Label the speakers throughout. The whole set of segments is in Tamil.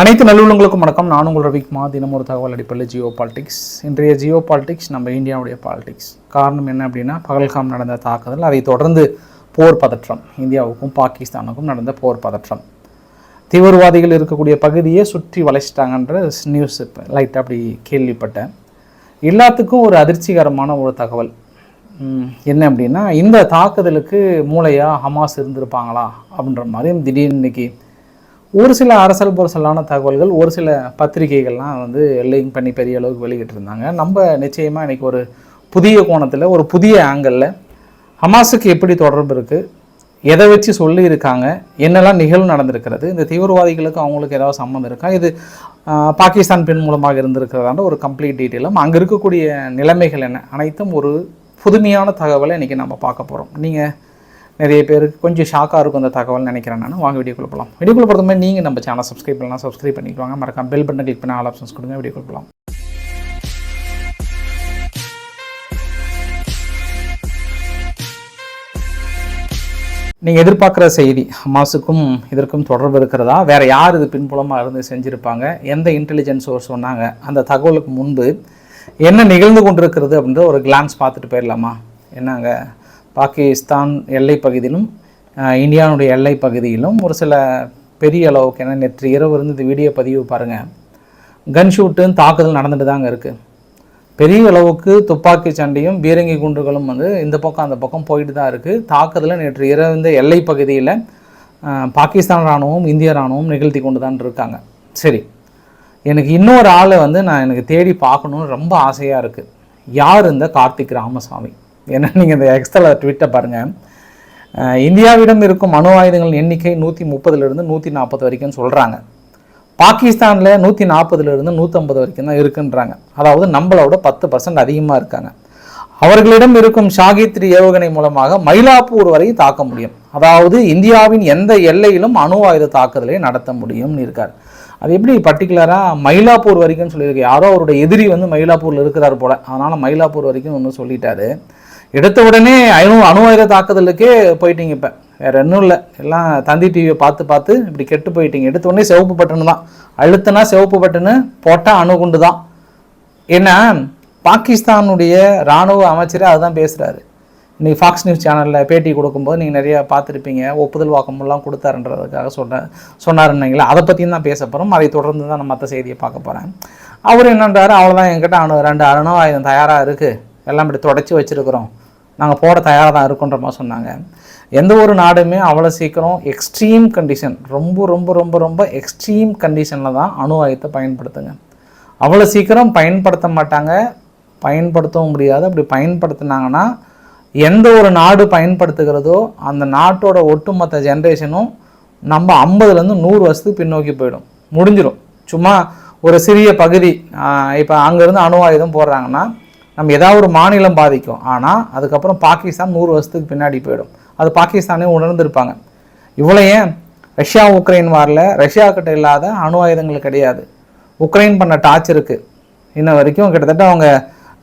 Speaker 1: அனைத்து நல்லுள்ளங்களுக்கும் வணக்கம். நான் உங்கள் ரவிக்குமார் தினம் ஒரு தகவல் அடிப்படையில் ஜியோ பாலிடிக்ஸ். இன்றைய ஜியோ பாலிடிக்ஸ் நம்ம இந்தியாவுடைய பாலிடிக்ஸ். காரணம் என்ன அப்படின்னா பகல்காம் நடந்த தாக்குதல் அதை தொடர்ந்து போர் பதற்றம் இந்தியாவுக்கும் பாகிஸ்தானுக்கும் நடந்த போர் பதற்றம். தீவிரவாதிகள் இருக்கக்கூடிய பகுதியை சுற்றி வளைச்சிட்டாங்கன்ற நியூஸ் இப்போ லைட்டாக அப்படி கேள்விப்பட்டேன். எல்லாத்துக்கும் ஒரு அதிர்ச்சிகரமான ஒரு தகவல். என்ன அப்படின்னா இந்த தாக்குதலுக்கு மூளையாக ஹமாஸ் இருந்திருப்பாங்களா அப்படின்ற மாதிரி திடீர்னு இன்னைக்கு ஒரு சில அரசல் புரசலான தகவல்கள் ஒரு சில பத்திரிகைகள்லாம் வந்து லிங்க் பண்ணி பெரிய அளவுக்கு வெளியிட்டு இருந்தாங்க நம்ம நிச்சயமாக இன்னைக்கு ஒரு புதிய கோணத்தில் ஒரு புதிய ஆங்கிளில் ஹமாஸுக்கு எப்படி தொடர்பு இருக்குது எதை வச்சு சொல்லியிருக்காங்க என்னெல்லாம் நிகழ்வு நடந்திருக்கிறது இந்த தீவிரவாதிகளுக்கு அவங்களுக்கு ஏதாவது சம்மந்தம் இருக்கா இது பாகிஸ்தான் பெண் மூலமாக இருந்திருக்கிறதான ஒரு கம்ப்ளீட் டீட்டெயிலும் அங்கே இருக்கக்கூடிய நிலைமைகள் என்ன அனைத்தும் ஒரு புதுமையான தகவலை இன்றைக்கி நம்ம பார்க்க போகிறோம் நீங்கள் நிறைய பேருக்கு கொஞ்சம் ஷாக்காக இருக்கும் அந்த தகவல் நினைக்கிறேன் நான். வாங்க வீடியோக்குள்ள போகலாம் வீடியோக்குள்ள பொறுத்த மாதிரி நீங்கள் நம்ம சேனல் சப்ஸ்கிரைப் பண்ணலாம். சப்ஸ்கிரைப் பண்ணிக்குவாங்க மறக்காம பெல் பட்டன் கிளிக் பண்ண ஆல் ஆப்ஷன்ஸ் கொடுங்க. வீடியோக்குள்ள போகலாம் நீங்கள் எதிர்பார்க்குற செய்தி ஹமாஸுக்கும் இதற்கும் தொடர்பு இருக்கிறதா? வேறு யார் இது பின்புலமாக இருந்து செஞ்சுருப்பாங்க? எந்த இன்டெலிஜென்ஸ் சோர்ஸ் சொன்னாங்க? அந்த தகவலுக்கு முன்பு என்ன நிகழ்ந்து கொண்டிருக்கிறது அப்படின்ற ஒரு கிளான்ஸ் பார்த்துட்டு போயிடலாமா? என்னங்க? பாகிஸ்தான் எல்லை பகுதியிலும் இந்தியாவுடைய எல்லை பகுதியிலும் ஒரு சில பெரிய அளவுக்கு ஏன்னா நேற்று இரவு இருந்து இந்த வீடியோ பதிவு பாருங்கள் கன் தாக்குதல் நடந்துட்டு தாங்க இருக்குது பெரிய அளவுக்கு துப்பாக்கி சண்டையும் பீரங்கி குண்டுகளும் வந்து இந்த பக்கம் அந்த பக்கம் போயிட்டு தான் இருக்குது தாக்குதலில் நேற்று இரவு இந்த எல்லை பகுதியில் பாகிஸ்தான் இராணுவம் இந்திய இராணுவம் நிகழ்த்தி கொண்டு தான் இருக்காங்க. சரி. எனக்கு இன்னொரு ஆளை வந்து நான் எனக்கு தேடி பார்க்கணுன்னு ரொம்ப ஆசையாக இருக்குது யார் இந்த கார்த்திக் ராமசாமி? ஏன்னா நீங்கள் இந்த எக்ஸ்ட்ரா ட்விட்டை பாருங்கள் இந்தியாவிடம் இருக்கும் அணு ஆயுதங்களின் எண்ணிக்கை நூற்றி முப்பதுலேருந்து நூற்றி நாற்பது வரைக்கும் சொல்கிறாங்க பாகிஸ்தானில் நூற்றி நாற்பதுலேருந்து நூற்றம்பது வரைக்கும் தான் இருக்குன்றாங்க. அதாவது நம்மளோட பத்து பர்சன்ட் அதிகமாக இருக்காங்க. அவர்களிடம் இருக்கும் ஷாகித்ரி ஏவுகணை மூலமாக மயிலாப்பூர் வரை தாக்க முடியும். அதாவது இந்தியாவின் எந்த எல்லையிலும் அணு ஆயுத தாக்குதலை நடத்த முடியும்னு இருக்கார். அது எப்படி பர்டிகுலராக மயிலாப்பூர் வரைக்கும் சொல்லியிருக்கு. யாரோ அவருடைய எதிரி வந்து மயிலாப்பூரில் இருக்கிறார் போல. அதனால் மயிலாப்பூர் வரைக்கும் ஒன்று சொல்லிட்டாரு. எடுத்த உடனே அணு அணு ஆயுத தாக்குதலுக்கே போயிட்டீங்க இப்போ. வேற ஒன்றும் இல்லை. எல்லாம் தந்தி டிவியை பார்த்து பார்த்து இப்படி கெட்டு போயிட்டீங்க. எடுத்த உடனே சிவப்பு பட்டனு தான். அழுத்தினா சிவப்பு பட்டனு போட்டால் அணுகுண்டு தான். ஏன்னா பாகிஸ்தானுடைய இராணுவ அமைச்சரே அதுதான் பேசுகிறாரு இன்றைக்கி ஃபாக்ஸ் நியூஸ் சேனலில் பேட்டி கொடுக்கும்போது நீங்கள் நிறையா பார்த்துருப்பீங்க. ஒப்புதல் வாக்கமெல்லாம் கொடுத்தாருன்றதுக்காக சொன்ன சொன்னாருன்னீங்களா அதை பற்றியும் தான் பேச போகிறோம் அதை தொடர்ந்து தான் நான் மற்ற செய்தியை பார்க்க போகிறேன் அவர் என்னன்றாரு? அவ்வளோதான் என்கிட்ட அணு ரெண்டு அணு ஆயுதம் தயாராக இருக்குது எல்லாம் இப்படி தொடச்சி வச்சுருக்குறோம். நாங்கள் போட தயாராக தான் இருக்கோன்ற மாதிரி சொன்னாங்க. எந்த ஒரு நாடுமே அவ்வளோ சீக்கிரம் எக்ஸ்ட்ரீம் கண்டிஷன் ரொம்ப ரொம்ப ரொம்ப ரொம்ப எக்ஸ்ட்ரீம் கண்டிஷனில் தான் அணு ஆயுதத்தை பயன்படுத்துங்க. அவ்வளோ சீக்கிரம் பயன்படுத்த மாட்டாங்க பயன்படுத்தவும் முடியாது. அப்படி பயன்படுத்தினாங்கன்னா எந்த ஒரு நாடு பயன்படுத்துகிறதோ அந்த நாட்டோட ஒட்டுமொத்த ஜென்ரேஷனும் நம்ம ஐம்பதுலேருந்து நூறு வருஷத்துக்கு பின்னோக்கி போயிடும். முடிஞ்சிடும் சும்மா ஒரு சிறிய பகுதி இப்போ அங்கேருந்து அணு ஆயுதம் போடுறாங்கன்னா நம்ம ஏதாவது ஒரு மாநிலம் பாதிக்கும். ஆனால் அதுக்கப்புறம் பாகிஸ்தான் நூறு வருஷத்துக்கு பின்னாடி போயிடும். அது பாகிஸ்தானே உணர்ந்திருப்பாங்க. இவ்வளோ ஏன்? ரஷ்யா உக்ரைன் வாரில் ரஷ்யா கிட்ட இல்லாத அணு ஆயுதங்கள் கிடையாது. உக்ரைன் பண்ண டார்ச்சருக்கு இன்ன வரைக்கும் கிட்டத்தட்ட அவங்க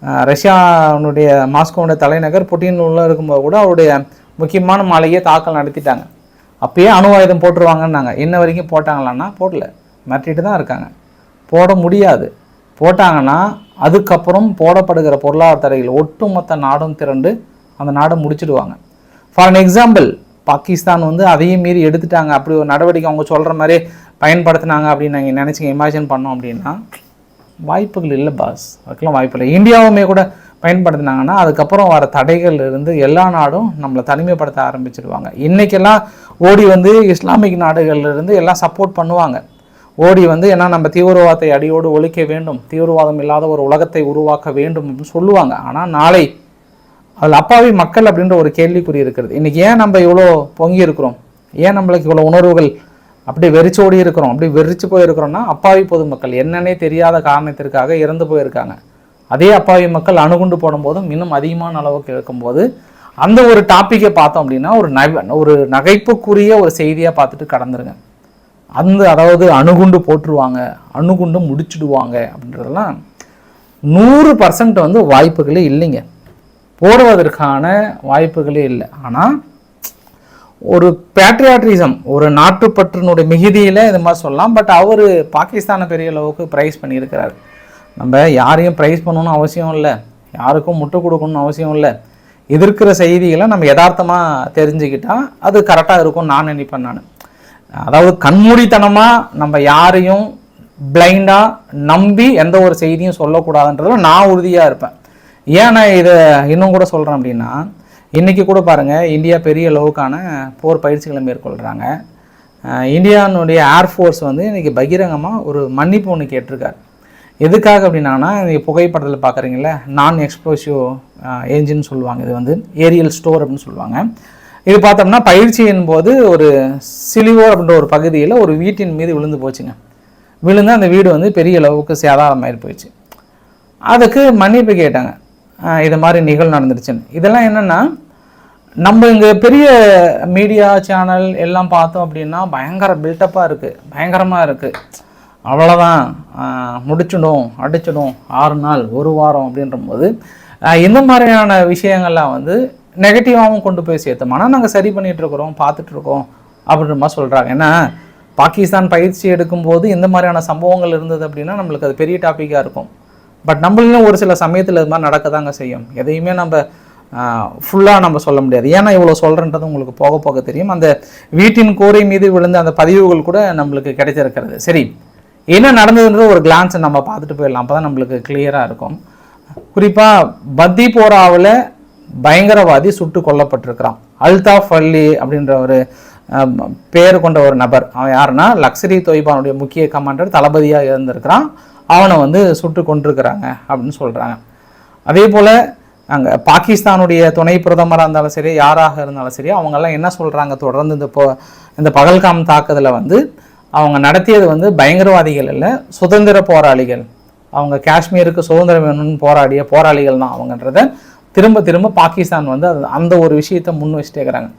Speaker 1: அஹ், ரஷ்யாவுடைய மாஸ்கோனுடைய தலைநகர் புட்டின் உள்ள இருக்கும்போது கூட அவருடைய முக்கியமான மாலையே தாக்கல் நடத்திட்டாங்க. அப்பயே அணு ஆயுதம் போட்டுருவாங்கன்னாங்க. இன்ன வரைக்கும் போட்டாங்களான்னா போடல. மிரட்டிட்டு தான் இருக்காங்க. போட முடியாது. போட்டாங்கன்னா அதுக்கப்புறம் போடப்படுகிற பொருளாதார தடைகள் ஒட்டுமொத்த நாடும் திரண்டு அந்த நாடை முடிச்சிடுவாங்க. ஃபார் அன் எக்ஸாம்பிள் பாகிஸ்தான் வந்து அதையும் மீறி எடுத்துட்டாங்க. அப்படி ஒரு நடவடிக்கை அவங்க சொல்கிற மாதிரி பயன்படுத்தினாங்க அப்படின்னு நாங்கள் நினச்சிங்க இமேஜின் பண்ணோம் அப்படின்னா வாய்ப்புகள் இல்லை பாஸ் அதுக்கெல்லாம் வாய்ப்பு இல்லை. இந்தியாவுமே கூட பயன்படுத்தினாங்கன்னா அதுக்கப்புறம் வர தடைகள் இருந்து எல்லா நாடும் நம்மளை தனிமைப்படுத்த ஆரம்பிச்சிடுவாங்க. இன்றைக்கெல்லாம் ஓடி வந்து இஸ்லாமிக் நாடுகள்லேருந்து எல்லாம் சப்போர்ட் பண்ணுவாங்க. ஓடி வந்து ஏன்னா நம்ம தீவிரவாதத்தை அடியோடு ஒழிக்க வேண்டும். தீவிரவாதம் இல்லாத ஒரு உலகத்தை உருவாக்க வேண்டும் அப்படின்னு சொல்லுவாங்க. ஆனால் நாளை அதில் அப்பாவி மக்கள் அப்படின்ற ஒரு கேள்விக்குறி இருக்கிறது. இன்றைக்கி ஏன் நம்ம இவ்வளோ பொங்கி இருக்கிறோம்? ஏன் நம்மளுக்கு இவ்வளோ உணர்வுகள் அப்படி வெறிச்சோடி இருக்கிறோம்? அப்படி வெறிச்சு போயிருக்கிறோம்னா அப்பாவி பொதுமக்கள் என்னன்னே தெரியாத காரணத்திற்காக இறந்து போயிருக்காங்க. அதே அப்பாவி மக்கள் அணுகுண்டு போடும்போதும் இன்னும் அதிகமான அளவுக்கு இருக்கும்போது அந்த ஒரு டாப்பிக்கை பார்த்தோம் அப்படின்னா ஒரு நக ஒரு நகைப்புக்குரிய ஒரு செய்தியாக பார்த்துட்டு கடந்துருங்க. அந்த அதாவது அணுகுண்டு போட்டுருவாங்க அணுகுண்டு முடிச்சுடுவாங்க அப்படின்றதெல்லாம் நூறு பர்சன்ட் வந்து வாய்ப்புகளே இல்லைங்க. போடுவதற்கான வாய்ப்புகளே இல்லை. ஆனால் ஒரு பேட்ரியாட்ரிசம் ஒரு நாட்டுப்பற்றினுடைய மிகுதியில் இது மாதிரி சொல்லலாம். பட் அவர் பாகிஸ்தானை பெரிய அளவுக்கு ப்ரைஸ் பண்ணியிருக்கிறார். நம்ம யாரையும் ப்ரைஸ் பண்ணணும்னு அவசியம் இல்லை. யாருக்கும் முட்டு கொடுக்கணும்னு அவசியம் இல்லை. எதிர்க்கிற செய்திகளை நம்ம யதார்த்தமாக தெரிஞ்சுக்கிட்டால் அது கரெக்டாக இருக்கும்னு நான் நினைப்பேன் நான். அதாவது கண்மூடித்தனமாக நம்ம யாரையும் பிளைண்டாக நம்பி எந்த ஒரு செய்தியும் சொல்லக்கூடாதுன்றதுல நான் உறுதியாக இருப்பேன். ஏன் நான் இதை இன்னும் கூட சொல்கிறேன் அப்படின்னா இன்றைக்கி கூட பாருங்கள் இந்தியா பெரிய அளவுக்கான போர் பயிற்சிகளை மேற்கொள்கிறாங்க இந்தியானுடைய ஏர்ஃபோர்ஸ் வந்து இன்றைக்கி பகிரங்கமாக ஒரு மன்னிப்பு ஒன்று கேட்டிருக்காரு. எதுக்காக அப்படின்னா நீங்கள் புகைப்படத்தில் பார்க்குறீங்களே நான் எக்ஸ்ப்ளோசிவ் ஏஞ்சின்னு சொல்லுவாங்க. இது வந்து ஏரியல் ஸ்டோர் அப்படின்னு சொல்லுவாங்க. இது பார்த்தோம்னா பயிற்சியின் போது ஒரு சிலிவோர் அப்படின்ற ஒரு பகுதியில் ஒரு வீட்டின் மீது விழுந்து போச்சுங்க. விழுந்து அந்த வீடு வந்து பெரிய அளவுக்கு சேதாரமாயிரு போயிடுச்சு. அதுக்கு மன்னிப்பு கேட்டாங்க. இது மாதிரி நிகழ்வு நடந்துருச்சுன்னு. இதெல்லாம் என்னென்னா நம்ம இங்கே பெரிய மீடியா சேனல் எல்லாம் பார்த்தோம் அப்படின்னா பயங்கர பில்டப்பாக இருக்குது பயங்கரமாக இருக்குது அவ்வளோதான் முடிச்சிடும் அடிச்சிடும். ஆறு நாள் ஒரு வாரம் அப்படின்ற போது இந்த மாதிரியான விஷயங்கள்லாம் வந்து நெகட்டிவாகவும் கொண்டு போய் சேர்த்தோம். ஆனால் நாங்கள் சரி பண்ணிகிட்ருக்குறோம் பார்த்துட்ருக்கோம் அப்படின்ற மாதிரி சொல்கிறாங்க ஏன்னா பாகிஸ்தான் பயிற்சி எடுக்கும்போது இந்த மாதிரியான சம்பவங்கள் இருந்தது அப்படின்னா நம்மளுக்கு அது பெரிய டாப்பிக்காக இருக்கும். பட் நம்மளும் ஒரு சில சமயத்தில் இது மாதிரி நடக்க தாங்க செய்யும். எதையுமே நம்ம ஃபுல்லாக நம்ம சொல்ல முடியாது. ஏன்னா இவ்வளோ சொல்கிறன்றது உங்களுக்கு போக போக தெரியும். அந்த வீட்டின் கூரை மீது விழுந்த அந்த பதிவுகள் கூட நம்மளுக்கு கிடைச்சிருக்கிறது சரி என்ன நடந்ததுன்றது ஒரு கிளான்ஸை நம்ம பார்த்துட்டு போயிடலாம். அப்போ தான் நம்மளுக்கு கிளியராக இருக்கும். குறிப்பாக பத்திபோராவில் பயங்கரவாதி சுட்டு கொல்லப்பட்டிருக்கிறான். அல்தாஃப் அல்லி அப்படின்ற ஒரு பேர் கொண்ட ஒரு நபர். அவன் யாருன்னா லக்ஸரி தொய்பானுடைய முக்கிய கமாண்டர் தளபதியாக இருந்திருக்கிறான். அவனை வந்து சுட்டு கொண்டிருக்கிறாங்க அப்படின்னு சொல்கிறாங்க அதே போல் அங்கே பாகிஸ்தானுடைய துணை பிரதமராக இருந்தாலும் சரி யாராக இருந்தாலும் சரி அவங்கெல்லாம் என்ன சொல்கிறாங்க தொடர்ந்து இந்த போ இந்த பகல்காம் தாக்குதலை வந்து அவங்க நடத்தியது வந்து பயங்கரவாதிகள் இல்லை சுதந்திர போராளிகள். அவங்க காஷ்மீருக்கு சுதந்திரம் வேணும்னு போராடிய போராளிகள் தான் அவங்கன்றத திரும்ப திரும்ப பாகிஸ்தான் வந்து அது அந்த ஒரு விஷயத்தை முன் வச்சுட்டே இருக்கிறாங்க.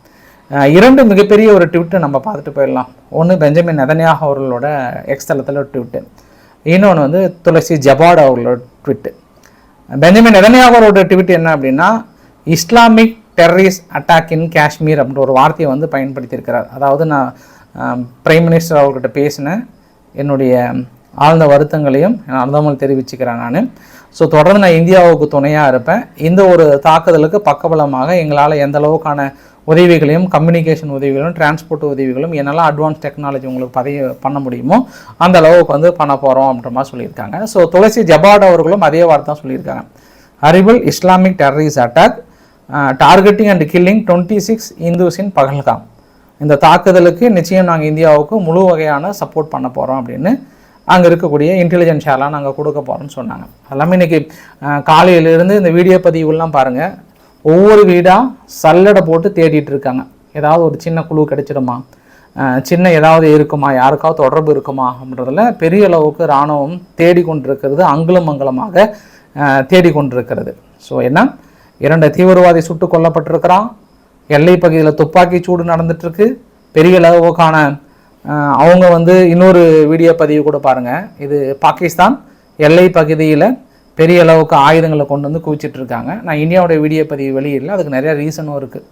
Speaker 1: இரண்டு மிகப்பெரிய ஒரு ட்விட்டை நம்ம பார்த்துட்டு போயிடலாம். ஒன்று பெஞ்சமின் நெதன்யாகு அவர்களோட எக்ஸ்தலத்தில் ட்விட்டு. இன்னொன்று வந்து துளசி ஜபாட் அவர்களோட ட்விட்டு. பெஞ்சமின் நெதன்யாகு அவரோட ட்விட் என்ன அப்படின்னா Islamic terrorist attack in Kashmir அப்படின்ற ஒரு வார்த்தையை வந்து பயன்படுத்தியிருக்கிறார். அதாவது நான் பிரைம் மினிஸ்டர் அவர்கிட்ட பேசினேன். என்னுடைய ஆழ்ந்த வருத்தங்களையும் நான் அனுதாமல் தெரிவிச்சுக்கிறேன் நான். ஸோ தொடர்ந்து நான் இந்தியாவுக்கு துணையாக இருப்பேன். இந்த ஒரு தாக்குதலுக்கு பக்கபலமாக எங்களால் எந்த அளவுக்கான உதவிகளையும் கம்யூனிகேஷன் உதவிகளும் டிரான்ஸ்போர்ட் உதவிகளும் என்னெல்லாம் அட்வான்ஸ் டெக்னாலஜி உங்களுக்கு பதிவு பண்ண முடியுமோ அந்த அளவுக்கு வந்து பண்ண போகிறோம் அப்படின்ற மாதிரி சொல்லியிருக்காங்க. ஸோ துளசி ஜபாட் அவர்களும் அதே வார்த்தை தான் சொல்லியிருக்காங்க. Horrible Islamic terrorist attack targeting and killing twenty six Hindus in Pahalgam இந்த தாக்குதலுக்கு நிச்சயம் நாங்கள் இந்தியாவுக்கு முழு வகையான சப்போர்ட் பண்ண போகிறோம் அப்படின்னு அங்கே இருக்கக்கூடிய இன்டெலிஜென்ஸ் ஷேர்லாம் நாங்கள் கொடுக்க போகிறோம்னு சொன்னாங்க. எல்லாமே இன்னைக்கு காலையிலேருந்து இந்த வீடியோ பதிவுலாம் பாருங்கள் ஒவ்வொரு வீடாக சல்லடை போட்டு தேடிட்டு இருக்காங்க. ஏதாவது ஒரு சின்ன குழு கிடச்சிடுமா? சின்ன ஏதாவது இருக்குமா? யாருக்காவது தொடர்பு இருக்குமா? அப்படின்றதுல பெரிய அளவுக்கு இராணுவம் தேடிக்கொண்டிருக்கிறது அங்குலம் அங்குலமாக தேடிக்கொண்டிருக்கிறது. ஸோ என்ன? இரண்டு தீவிரவாதி சுட்டு கொல்லப்பட்டிருக்கிறான். எல்லை பகுதியில் துப்பாக்கி சூடு நடந்துட்டுருக்கு பெரிய அளவுக்கான அவங்க வந்து இன்னொரு வீடியோ பதிவு கூட பாருங்கள் இது பாகிஸ்தான் எல்லை பகுதியில் பெரிய அளவுக்கு ஆயுதங்களை கொண்டு வந்து குவிச்சிட்ருக்காங்க நான் இந்தியாவுடைய வீடியோ பதிவு வெளியிடல. அதுக்கு நிறைய ரீசனும் இருக்குது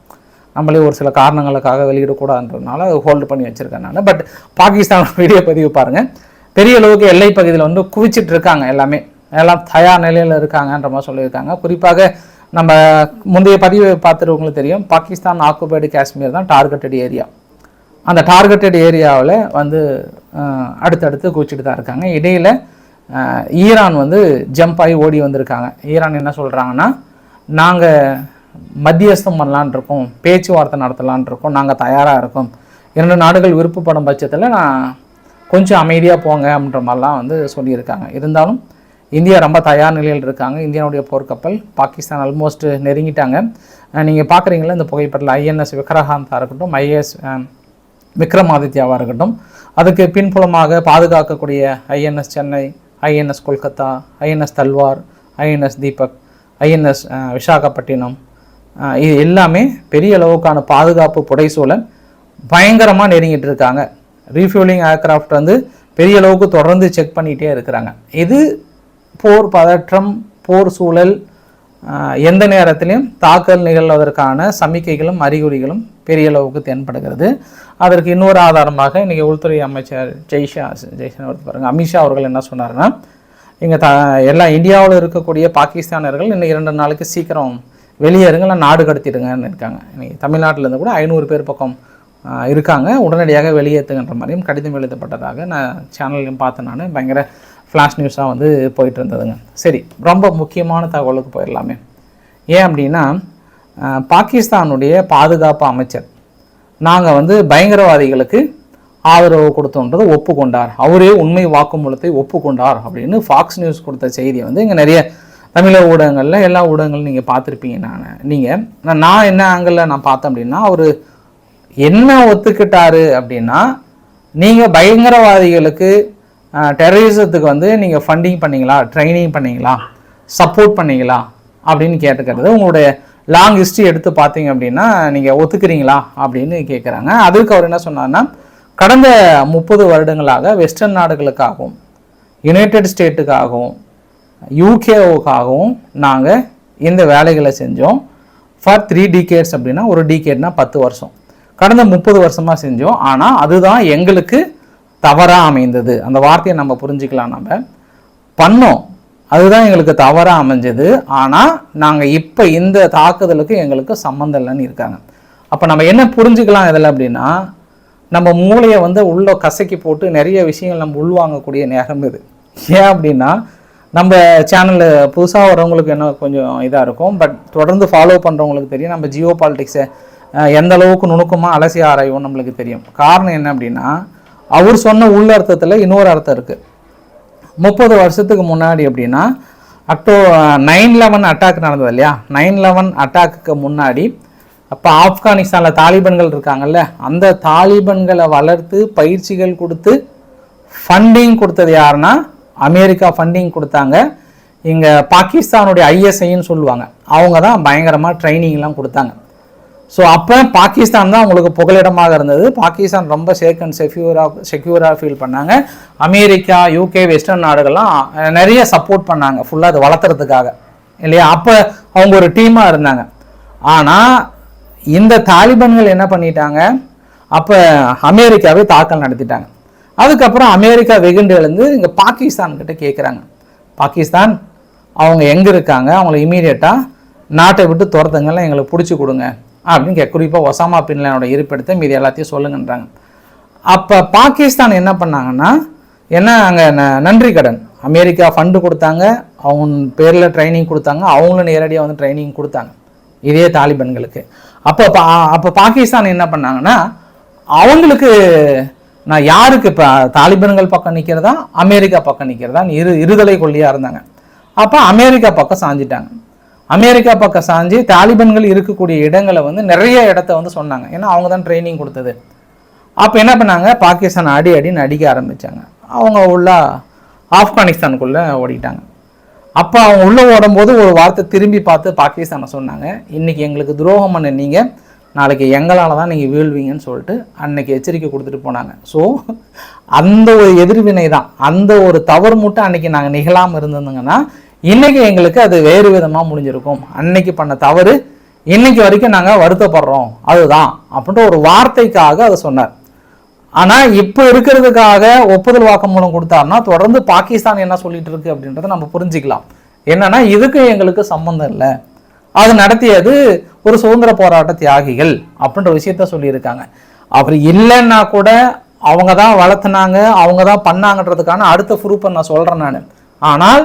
Speaker 1: நம்மளே ஒரு சில காரணங்களுக்காக வெளியிடக்கூடாதுன்றதுனால அதை ஹோல்டு பண்ணி வச்சுருக்கேன் நான். பட் பாகிஸ்தான் வீடியோ பதிவு பாருங்கள் பெரிய அளவுக்கு எல்லை பகுதியில் வந்து குவிச்சிட்டு இருக்காங்க எல்லாமே. எல்லாம் தயார் நிலையில் இருக்காங்கன்ற மாதிரி சொல்லியிருக்காங்க. குறிப்பாக நம்ம முந்தைய பதிவை பார்த்துருவங்களுக்கு தெரியும். பாகிஸ்தான் ஆக்குபைடு காஷ்மீர் தான் டார்கெட்டட் ஏரியா அந்த டார்கெட்டட் ஏரியாவில் வந்து அடுத்தடுத்து குவிச்சிட்டு தான் இருக்காங்க. இடையில் ஈரான் வந்து ஜம்ப் ஆகி ஓடி வந்திருக்காங்க. ஈரான் என்ன சொல்கிறாங்கன்னா நாங்கள் மத்தியஸ்தம் பண்ணலான் இருக்கோம் பேச்சுவார்த்தை நடத்தலான் இருக்கோம் நாங்கள் தயாராக இருக்கோம். இரண்டு நாடுகள் விருப்பப்படும் பட்சத்தில் நான் கொஞ்சம் அமைதியாக போங்க அப்படின்ற மாதிரிலாம் வந்து சொல்லியிருக்காங்க. இருந்தாலும் இந்தியா ரொம்ப தயார் நிலையில் இருக்காங்க. இந்தியாவுடைய போர்க்கப்பல் பாகிஸ்தான் ஆல்மோஸ்ட் நெருங்கிட்டாங்க. நீங்கள் பார்க்குறீங்களா இந்த புகைப்படத்தில் ஐஎன்எஸ் விக்ரஹாந்தாக இருக்கட்டும் ஐஏஎஸ் விக்ரமாதித்யாவாக இருக்கட்டும். அதுக்கு பின்புலமாக பாதுகாக்கக்கூடிய INS Chennai INS Kolkata INS Talwar INS Deepak INS Visakhapatnam இது எல்லாமே பெரிய அளவுக்கான பாதுகாப்பு புடைசூழல் பயங்கரமாக நெருங்கிட்டு இருக்காங்க. ரீஃபியூலிங் ஏர்க்ராஃப்ட் வந்து பெரிய அளவுக்கு தொடர்ந்து செக் பண்ணிகிட்டே இருக்கிறாங்க. இது போர் பதற்றம் போர் சூழல் எந்த நேரத்திலையும் தாக்கல் நிகழ்வதற்கான சமிக்கைகளும் அறிகுறிகளும் பெரிய அளவுக்கு தென்படுகிறது. அதற்கு இன்னொரு ஆதாரமாக இன்றைக்கி உள்துறை அமைச்சர் ஜெய்ஷா ஜெய்ஷா அவர் பாருங்கள் அமித்ஷா அவர்கள் என்ன சொன்னாருன்னா இங்கே த எல்லா இந்தியாவில் இருக்கக்கூடிய பாகிஸ்தானர்கள் இன்னும் இரண்டு நாளைக்கு சீக்கிரம் வெளியேறுங்க இல்லை நாடு கடத்திடுங்கன்னு இருக்காங்க. இன்னைக்கு தமிழ்நாட்டிலேருந்து கூட ஐநூறு பேர் பக்கம் இருக்காங்க. உடனடியாக வெளியேற்றுங்கன்ற மாதிரியும் கடிதம் எழுதப்பட்டதாக நான் சேனல்லையும் பார்த்தேன் நான். பயங்கர ஃப்ளாஷ் நியூஸாக வந்து போயிட்டு இருந்ததுங்க சரி ரொம்ப முக்கியமான தகவலுக்கு போயிடலாமே. ஏன் அப்படின்னா பாகிஸ்தானுடைய பாதுகாப்பு அமைச்சர் நாங்கள் வந்து பயங்கரவாதிகளுக்கு ஆதரவு கொடுத்தோன்றதை ஒப்புக்கொண்டார். அவரே உண்மை வாக்குமூலத்தை ஒப்புக்கொண்டார் அப்படின்னு ஃபாக்ஸ் நியூஸ் கொடுத்த செய்தி வந்து இங்கே நிறைய தமிழக ஊடகங்களில் எல்லா ஊடகங்களும் நீங்கள் பார்த்துருப்பீங்க நான். நீங்கள் நான் நான் என்ன ஆங்கிளில் நான் பார்த்தேன் அப்படின்னா அவர் என்ன ஒத்துக்கிட்டாரு அப்படின்னா நீங்கள் பயங்கரவாதிகளுக்கு டெரரிசத்துக்கு வந்து நீங்கள் ஃபண்டிங் பண்ணீங்களா? ட்ரைனிங் பண்ணீங்களா? சப்போர்ட் பண்ணீங்களா? அப்படின்னு கேட்டுக்கிறது. உங்களுடைய லாங் ஹிஸ்ட்ரி எடுத்து பார்த்தீங்க அப்படின்னா நீங்கள் ஒத்துக்கிறீங்களா? அப்படின்னு கேட்குறாங்க அதுக்கு அவர் என்ன சொன்னார்னா கடந்த முப்பது வருடங்களாக வெஸ்டர்ன் நாடுகளுக்காகவும் யுனைடெட் ஸ்டேட்டுக்காகவும் யூகேவுக்காகவும் நாங்கள் இந்த வேலைகளை செஞ்சோம். ஃபார் த்ரீ டிகேட்ஸ் அப்படின்னா ஒரு டிகேட்னா பத்து வருஷம். கடந்த முப்பது வருஷமாக செஞ்சோம். ஆனால் அதுதான் எங்களுக்கு தவறாக அமைந்தது. அந்த வார்த்தையை நம்ம புரிஞ்சுக்கலாம் நம்ம. பண்ணோம். அதுதான் எங்களுக்கு தவறாக அமைஞ்சது. ஆனால் நாங்கள் இப்போ இந்த தாக்குதலுக்கு எங்களுக்கு சம்மந்தம் இல்லைன்னு இருக்காங்க. அப்போ நம்ம என்ன புரிஞ்சுக்கலாம் இதில் அப்படின்னா நம்ம மூளையை வந்து உள்ளே கசக்கி போட்டு நிறைய விஷயங்கள் நம்ம உள்வாங்கக்கூடிய நேரம் இது. ஏன் அப்படின்னா நம்ம சேனலில் புதுசாக வரவங்களுக்கு என்ன கொஞ்சம் இதாக இருக்கும். பட் தொடர்ந்து ஃபாலோ பண்ணுறவங்களுக்கு தெரியும். நம்ம ஜியோ பாலிட்டிக்ஸை எந்த அளவுக்கு நுணுக்கமாக அலசி ஆராய்வோம் நம்மளுக்கு தெரியும். காரணம் என்ன அப்படின்னா அவர் சொன்ன உள்ள அர்த்தத்தில் இன்னொரு அர்த்தம் இருக்குது முப்பது வருஷத்துக்கு முன்னாடி அப்படின்னா அக்டோ நைன் லெவன் அட்டாக் நடந்தது இல்லையா? நைன் லெவன் அட்டாக்குக்கு முன்னாடி அப்போ ஆப்கானிஸ்தானில் தாலிபன்கள் இருக்காங்கல்ல அந்த தாலிபன்களை வளர்த்து பயிற்சிகள் கொடுத்து ஃபண்டிங் கொடுத்தது யாருன்னா அமெரிக்கா ஃபண்டிங் கொடுத்தாங்க. இங்கே பாகிஸ்தானுடைய ஐஎஸ்ஐன்னு சொல்லுவாங்க. அவங்க தான் பயங்கரமாக ட்ரைனிங்லாம் கொடுத்தாங்க. ஸோ அப்போ பாகிஸ்தான் தான் அவங்களுக்கு புகலிடமாக இருந்தது. பாகிஸ்தான் ரொம்ப சேஃப் அண்ட் செக்யூராக செக்யூராக ஃபீல் பண்ணாங்க. அமெரிக்கா யூகே வெஸ்டர்ன் நாடுகள்லாம் நிறைய சப்போர்ட் பண்ணாங்க. ஃபுல்லாக அதை வளர்த்துறதுக்காக. இல்லையா? அப்போ அவங்க ஒரு டீமாக இருந்தாங்க. ஆனால் இந்த தாலிபன்கள் என்ன பண்ணிட்டாங்க? அப்போ அமெரிக்காவே தாக்கல் நடத்திட்டாங்க. அதுக்கப்புறம் அமெரிக்கா வெகுண்டு எழுந்து இங்கே பாகிஸ்தான்கிட்ட கேட்குறாங்க பாகிஸ்தான் அவங்க எங்கே இருக்காங்க? அவங்கள இமீடியட்டாக நாட்டை விட்டு துரத்துங்கள்லாம் எங்களுக்கு பிடிச்சி கொடுங்க. அப்படின்னு கே குறிப்பாக ஒசாமா பின்லானோட இருப்பிடத்தை மீதி எல்லாத்தையும் சொல்லுங்கன்றாங்க. அப்போ பாகிஸ்தான் என்ன பண்ணாங்கன்னா என்ன அங்கே நன்றி கடன். அமெரிக்கா ஃபண்டு கொடுத்தாங்க அவங்க பேரில் ட்ரைனிங் கொடுத்தாங்க அவங்களும் நேரடியாக வந்து ட்ரைனிங் கொடுத்தாங்க. இதே தாலிபன்களுக்கு. அப்போ பா அப்போ பாகிஸ்தான் என்ன பண்ணாங்கன்னா அவங்களுக்கு நான் யாருக்கு இப்போ தாலிபன்கள் பக்கம் நிற்கிறதா அமெரிக்கா பக்கம் நிற்கிறதா இரு இருதலை கொள்ளியாக இருந்தாங்க. அப்போ அமெரிக்கா பக்கம் சாஞ்சிட்டாங்க. அமெரிக்கா பக்கம் சாஞ்சு தாலிபன்கள் இருக்கக்கூடிய இடங்களை வந்து நிறைய இடத்த வந்து சொன்னாங்க. ஏன்னா அவங்க தான் ட்ரைனிங் கொடுத்தது. அப்போ என்ன பண்ணாங்க? பாகிஸ்தான் அடி அடின்னு அடிக்க ஆரம்பித்தாங்க அவங்க உள்ள ஆப்கானிஸ்தானுக்குள்ளே ஓடிட்டாங்க. அப்போ அவங்க உள்ளே ஓடும்போது ஒரு வார்த்தை திரும்பி பார்த்து பாகிஸ்தானை சொன்னாங்க. இன்னைக்கு எங்களுக்கு துரோகம் பண்ண நீங்கள் நாளைக்கு எங்களால் தான் நீங்கள் வீழ்வீங்கன்னு சொல்லிட்டு அன்னைக்கு எச்சரிக்கை கொடுத்துட்டு போனாங்க. ஸோ அந்த ஒரு எதிர்வினை தான். அந்த ஒரு தவறு மட்டும் அன்னைக்கு நாங்கள் நிகழாமல் இருந்திருந்தோங்கன்னா இன்றைக்கி எங்களுக்கு அது வேறு விதமாக முடிஞ்சிருக்கும். அன்னைக்கு பண்ண தவறு இன்னைக்கு வரைக்கும் நாங்கள் வருத்தப்படுறோம். அதுதான் அப்படின்ற ஒரு வார்த்தைக்காக அதை சொன்னார். ஆனால் இப்போ இருக்கிறதுக்காக ஒப்புதல் வாக்குமூலம் கொடுத்தாருன்னா தொடர்ந்து பாகிஸ்தான் என்ன சொல்லிட்டு இருக்கு அப்படின்றத நம்ம புரிஞ்சுக்கலாம். என்னன்னா இதுக்கு எங்களுக்கு சம்மந்தம் இல்லை. அது நடத்தியது ஒரு சுதந்திர போராட்ட தியாகிகள் அப்படின்ற விஷயத்த சொல்லியிருக்காங்க. அவர் இல்லைன்னா கூட அவங்க தான் வளர்த்துனாங்க அவங்க தான் பண்ணாங்கன்றதுக்கான அடுத்த ப்ரூஃபை நான் சொல்கிறேன் நான். ஆனால்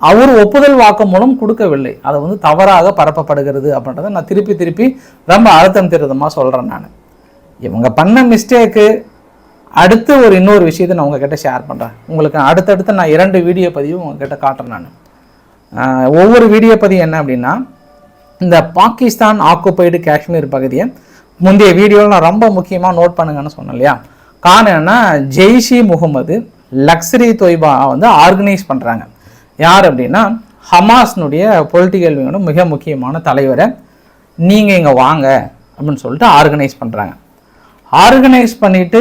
Speaker 1: அவர் ஒப்புதல் வாக்குமூலம் கொடுக்கவில்லை. அது வந்து தவறாக பரப்பப்படுகிறது அப்படின்றத நான் திருப்பி திருப்பி ரொம்ப அழுத்தம் திருத்தமாக சொல்கிறேன் நான். இவங்க பண்ண மிஸ்டேக்கு அடுத்து ஒரு இன்னொரு விஷயத்தை நான் உங்ககிட்ட ஷேர் பண்ணுறேன் உங்களுக்கு அடுத்தடுத்து நான் இரண்டு வீடியோ பதிவும் உங்ககிட்ட காட்டுறேன் நான். ஒவ்வொரு வீடியோ பதிவு என்ன அப்படின்னா இந்த பாகிஸ்தான் ஆக்குபைடு காஷ்மீர் பகுதியை முந்தைய வீடியோவில் நான் ரொம்ப முக்கியமாக நோட் பண்ணுங்கன்னு சொன்னேன் இல்லையா? காரணம் என்னன்னா ஜெய்ஷி முகமது லக்ஸரி தொய்பா வந்து ஆர்கனைஸ் பண்ணுறாங்க யார் அப்படின்னா ஹமாஸ்னுடைய பொலிட்டிக்கல் விங்கோட மிக முக்கியமான தலைவரை நீங்கள் இங்கே வாங்க அப்படின்னு சொல்லிட்டு ஆர்கனைஸ் பண்ணுறாங்க ஆர்கனைஸ் பண்ணிவிட்டு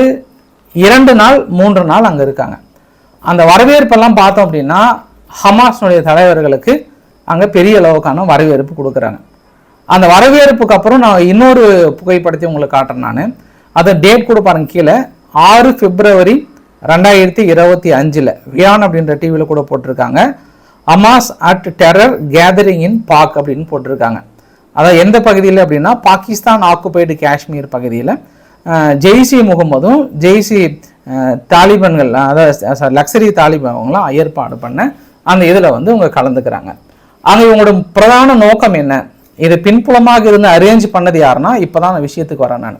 Speaker 1: இரண்டு நாள் மூன்று நாள் அங்கே இருக்காங்க. அந்த வரவேற்பெல்லாம் பார்த்தோம் அப்படின்னா ஹமாஸ்னுடைய தலைவர்களுக்கு அங்கே பெரிய அளவுக்கான வரவேற்பு கொடுக்குறாங்க. அந்த வரவேற்புக்கு அப்புறம் நான் இன்னொரு புகைப்படத்தை உங்களுக்கு காட்டுறேன் நான். அதை டேட் கூட பாருங்க கீழே. ஆறு பிப்ரவரி ரெண்டாயிரத்தி இருபத்தி அஞ்சில் வியான் அப்படின்ற டிவியில் கூட போட்டிருக்காங்க. Amass at terror gathering in Pak அப்படின்னு போட்டிருக்காங்க. அதாவது எந்த பகுதியில் அப்படின்னா பாகிஸ்தான் ஆக்குபைடு காஷ்மீர் பகுதியில் ஜெய்சி முகமதும் ஜெய்சி தாலிபன்கள் அதாவது லக்ஸரி தாலிபான் அவங்களாம் ஏற்பாடு பண்ண அந்த இதில் வந்து இவங்க கலந்துக்கிறாங்க. அங்கே இவங்களோட பிரதான நோக்கம் என்ன? இது பின்புலமாக இருந்து அரேஞ்ச் பண்ணது யாருன்னா இப்போ தான் நான் விஷயத்துக்கு வரேன் நான்.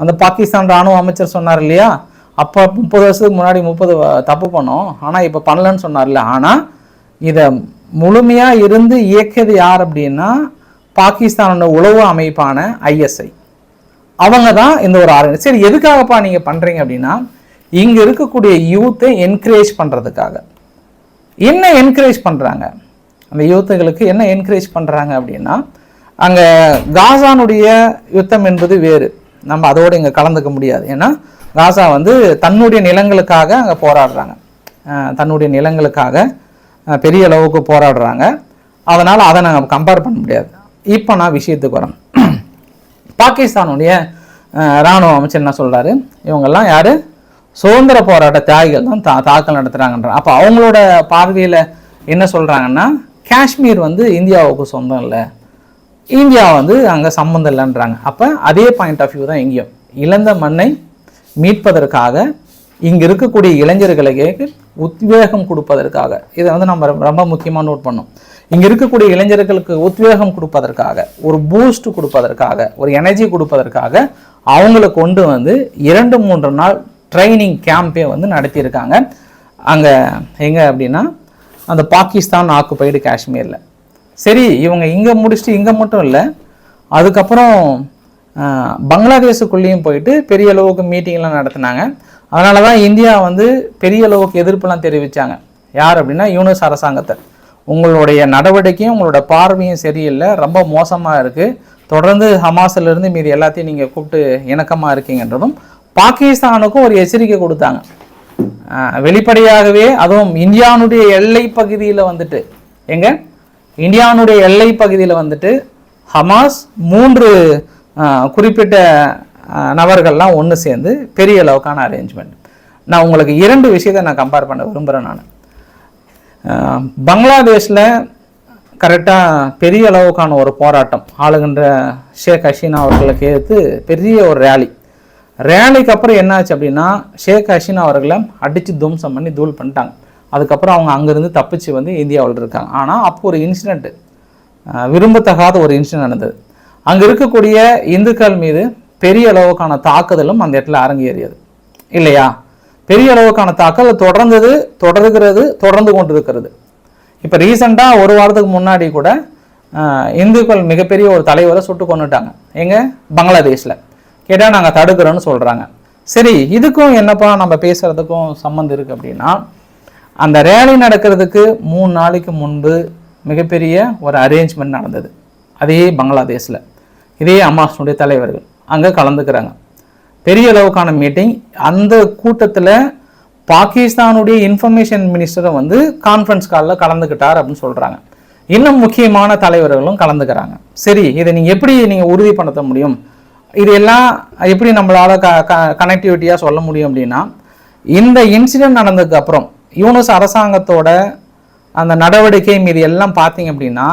Speaker 1: அந்த பாகிஸ்தான் ராணுவ அமைச்சர் சொன்னார் இல்லையா? அப்போ முப்பது வருஷத்துக்கு முன்னாடி முப்பது தப்பு பண்ணோம். ஆனால் இப்போ பண்ணலன்னு சொன்னார்ல ஆனால் இதை முழுமையாக இருந்து இயக்கியது யார் அப்படின்னா பாகிஸ்தானோட உளவு அமைப்பான ஐஎஸ்ஐ. அவங்க தான் இந்த ஒரு ஆர்கனை சரி எதுக்காகப்பா நீங்கள் பண்ணுறீங்க அப்படின்னா இங்கே இருக்கக்கூடிய யூத்தை என்கரேஜ் பண்ணுறதுக்காக என்ன என்கரேஜ் பண்ணுறாங்க அந்த யூத்துகளுக்கு என்ன என்கரேஜ் பண்ணுறாங்க அப்படின்னா அங்கே காசானுடைய யுத்தம் என்பது வேறு. நம்ம அதோடு இங்கே கலந்துக்க முடியாது. ஏன்னா காசா வந்து தன்னுடைய நிலங்களுக்காக அங்கே போராடுறாங்க. தன்னுடைய நிலங்களுக்காக பெரிய அளவுக்கு போராடுறாங்க. அதனால் அதை நாங்கள் கம்பேர் பண்ண முடியாது. இப்போ நான் விஷயத்துக்கு வரேன். பாகிஸ்தானுடைய இராணுவ ராணுவ அமைச்சர் என்ன சொல்கிறாரு இவங்கெல்லாம் யார்? சுதந்திர போராட்ட தியாகிகள் தான் தா தாக்கல் நடத்துகிறாங்கன்ற அப்போ அவங்களோட பார்வையில் என்ன சொல்கிறாங்கன்னா காஷ்மீர் வந்து இந்தியாவுக்கு சொந்தம் இல்லை. இந்தியா வந்து அங்கே சம்மந்தம் இல்லைன்றாங்க. அப்போ அதே பாயிண்ட் ஆஃப் வியூ தான் எங்கேயும் இழந்த மண்ணை மீட்பதற்காக இங்கே இருக்கக்கூடிய இளைஞர்களுக்கு உத்வேகம் கொடுப்பதற்காக. இதை வந்து நம்ம ரொம்ப- ரொம்ப முக்கியமாக நோட் பண்ணோம் இங்கே இருக்கக்கூடிய இளைஞர்களுக்கு உத்வேகம் கொடுப்பதற்காக ஒரு பூஸ்ட் கொடுப்பதற்காக ஒரு எனர்ஜி கொடுப்பதற்காக அவங்கள கொண்டு வந்து இரண்டு மூன்று நாள் ட்ரைனிங் கேம்பே வந்து நடத்தியிருக்காங்க. அங்கே எங்கே அப்படின்னா அந்த பாகிஸ்தான் ஆக்குப்பைடு காஷ்மீரில். சரி இவங்க இங்கே முடிச்சுட்டு இங்கே மட்டும் இல்லை அதுக்கப்புறம் பங்களாதேஷுக்குள்ளேயும் போயிட்டு பெரிய அளவுக்கு மீட்டிங்லாம் நடத்தினாங்க. அதனால தான் இந்தியா வந்து பெரிய அளவுக்கு எதிர்ப்புலாம் தெரிவித்தாங்க யார் அப்படின்னா யூனஸ் அரசாங்கத்தை. உங்களுடைய நடவடிக்கையும் உங்களோட பார்வையும் சரியில்லை. ரொம்ப மோசமாக இருக்குது தொடர்ந்து ஹமாஸிலிருந்து மீது மீதி எல்லாத்தையும் நீங்கள் கூப்பிட்டு இணக்கமாக இருக்கீங்கன்றதும் பாகிஸ்தானுக்கும் ஒரு எச்சரிக்கை கொடுத்தாங்க. வெளிப்படையாகவே அதுவும் இந்தியானுடைய எல்லை பகுதியில் வந்துட்டு. எங்க? இந்தியானுடைய எல்லை பகுதியில் வந்துட்டு ஹமாஸ் மூன்று குறிப்பிட்ட நபர்கள்லாம் ஒன்று சேர்ந்து பெரிய அளவுக்கான அரேஞ்ச்மெண்ட் நான் உங்களுக்கு இரண்டு விஷயத்தை நான் கம்பேர் பண்ண விரும்புகிறேன் நான். பங்களாதேஷில் கரெக்டாக பெரிய அளவுக்கான ஒரு போராட்டம் ஆளுகின்ற ஷேக் ஹசீனா அவர்களுக்கு ஏற்று பெரிய ஒரு ரேலி ரேலிக்கு அப்புறம் என்னாச்சு அப்படின்னா ஷேக் ஹசீனா அவர்களை அடித்து துவம்சம் பண்ணி தூள் பண்ணிட்டாங்க. அதுக்கப்புறம் அவங்க அங்கேருந்து தப்பிச்சு வந்து இந்தியாவில் இருக்காங்க. ஆனால் அப்போ ஒரு இன்சிடெண்ட்டு விரும்பத்தகாத ஒரு இன்சிடெண்ட் நடந்தது. அங்கே இருக்கக்கூடிய இந்துக்கள் மீது பெரிய அளவுக்கான தாக்குதலும் அந்த இடத்துல அரங்கேறியது. இல்லையா? பெரிய அளவுக்கான தாக்குதல் தொடர்ந்தது தொடர்கிறது தொடர்ந்து கொண்டிருக்கிறது. இப்போ ரீசெண்டாக ஒரு வாரத்துக்கு முன்னாடி கூட இந்துக்கள் மிகப்பெரிய ஒரு தலைவரை சுட்டு கொண்டுட்டாங்க எங்கள் பங்களாதேஷில். கேட்டால் நாங்கள் தடுக்கிறோன்னு சொல்கிறாங்க சரி இதுக்கும் என்னப்பா நம்ம பேசுகிறதுக்கும் சம்மந்தம் இருக்குது அப்படின்னா அந்த ரேலி நடக்கிறதுக்கு மூணு நாளைக்கு முன்பு மிகப்பெரிய ஒரு அரேஞ்ச்மெண்ட் நடந்தது. அதே பங்களாதேஷில். இதே அம்மாஸுடைய தலைவர்கள். அங்கே கலந்துக்கிறாங்க. பெரிய அளவுக்கான மீட்டிங் அந்த கூட்டத்தில் பாகிஸ்தானுடைய இன்ஃபர்மேஷன் மினிஸ்டரும் வந்து கான்ஃபரன்ஸ் காலில் கலந்துக்கிட்டார் அப்படின்னு சொல்கிறாங்க இன்னும் முக்கியமான தலைவர்களும் கலந்துக்கிறாங்க. சரி இதை நீங்கள் எப்படி நீங்கள் உறுதிப்படுத்த முடியும்? இது எல்லாம் எப்படி நம்மளால் க கனெக்டிவிட்டியாக சொல்ல முடியும் அப்படின்னா இந்த இன்சிடென்ட் நடந்ததுக்கு அப்புறம் யூனஸ் அரசாங்கத்தோட அந்த நடவடிக்கை மீது எல்லாம் பார்த்தீங்க அப்படின்னா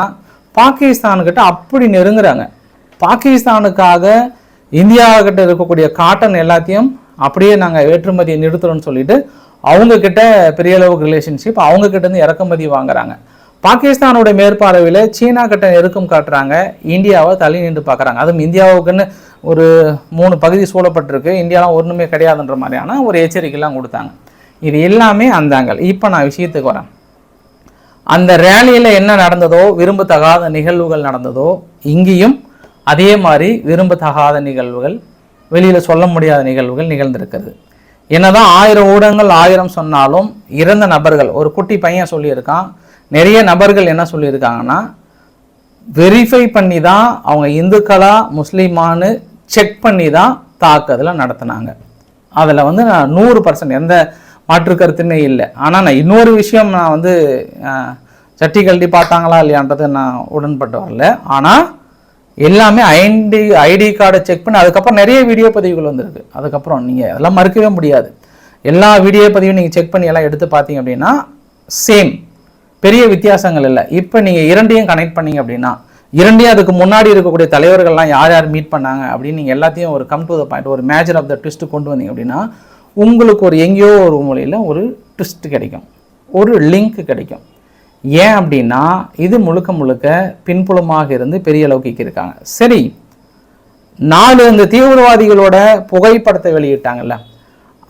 Speaker 1: பாகிஸ்தானுக்கிட்ட அப்படி நெருங்குறாங்க. பாகிஸ்தானுக்காக இந்தியாவுக்கிட்ட இருக்கக்கூடிய காட்டன் எல்லாத்தையும் அப்படியே நாங்கள் ஏற்றுமதியை நிறுத்துறோம்னு சொல்லிட்டு அவங்கக்கிட்ட பெரிய அளவுக்கு ரிலேஷன்ஷிப் அவங்க இருந்து இறக்குமதி வாங்குறாங்க. பாகிஸ்தானோட மேற்பார்வையில் சீனா கிட்ட நெருக்கம் காட்டுறாங்க இந்தியாவை தள்ளி நின்று பார்க்குறாங்க அதுவும் இந்தியாவுக்குன்னு ஒரு மூணு பகுதி சூழப்பட்டிருக்கு இந்தியாலாம் ஒன்றுமே கிடையாதுன்ற மாதிரியான ஒரு எச்சரிக்கைலாம் கொடுத்தாங்க. இது எல்லாமே அந்தாங்கள் இப்போ நான் விஷயத்துக்கு வரேன். அந்த ரேலியில் என்ன நடந்ததோ விரும்பத்தகாத நிகழ்வுகள் நடந்ததோ இங்கேயும் அதே மாதிரி விரும்பத்தகாத நிகழ்வுகள் வெளியில் சொல்ல முடியாத நிகழ்வுகள் நிகழ்ந்திருக்கிறது. என்னதான் ஆயிரம் ஊடகங்கள் ஆயிரம் சொன்னாலும் இறந்த நபர்கள் ஒரு குட்டி பையன் சொல்லியிருக்கான் நிறைய நபர்கள் என்ன சொல்லியிருக்காங்கன்னா வெரிஃபை பண்ணி தான் அவங்க இந்துக்களா முஸ்லீமானு செக் பண்ணி தான் தாக்குதலை நடத்தினாங்க. அதில் வந்து நான் நூறு பர்சன்ட் எந்த மாற்று கருத்துமே இல்லை. ஆனால் நான் இன்னொரு விஷயம் நான் வந்து சட்டி கழட்டி பார்த்தாங்களா இல்லையான்றது நான் உடன்பட்டு வரல. ஆனால் எல்லாமே ஐடி ஐடி கார்டை செக் பண்ணி அதுக்கப்புறம் நிறைய வீடியோ பதிவுகள் வந்திருக்கு. அதுக்கப்புறம் நீங்கள் அதெல்லாம் மறுக்கவே முடியாது. எல்லா வீடியோ பதிவும் நீங்கள் செக் பண்ணி எல்லாம் எடுத்து பார்த்தீங்க அப்படின்னா சேம் பெரிய வித்தியாசங்கள் இல்லை. இப்போ நீங்கள் இரண்டையும் கனெக்ட் பண்ணீங்க அப்படின்னா இரண்டையும் அதுக்கு முன்னாடி இருக்கக்கூடிய தலைவர்கள்லாம் யார் யார் மீட் பண்ணாங்க அப்படின்னு நீங்கள் எல்லாத்தையும் ஒரு கம் டு த பாயிண்ட் ஒரு மேஜர் ஆஃப் த ட்விஸ்ட் கொண்டு வந்தீங்க அப்படின்னா உங்களுக்கு ஒரு எங்கேயோ ஒரு மூலையில் ஒரு ட்விஸ்ட் கிடைக்கும். ஒரு லிங்க் கிடைக்கும். ஏன் அப்படின்னா இது முழுக்க முழுக்க பின்புலமாக இருந்து பெரிய அளவுக்கு இருக்காங்க சரி நாலு அந்த தீவிரவாதிகளோட புகைப்படத்தை வெளியிட்டாங்கல்ல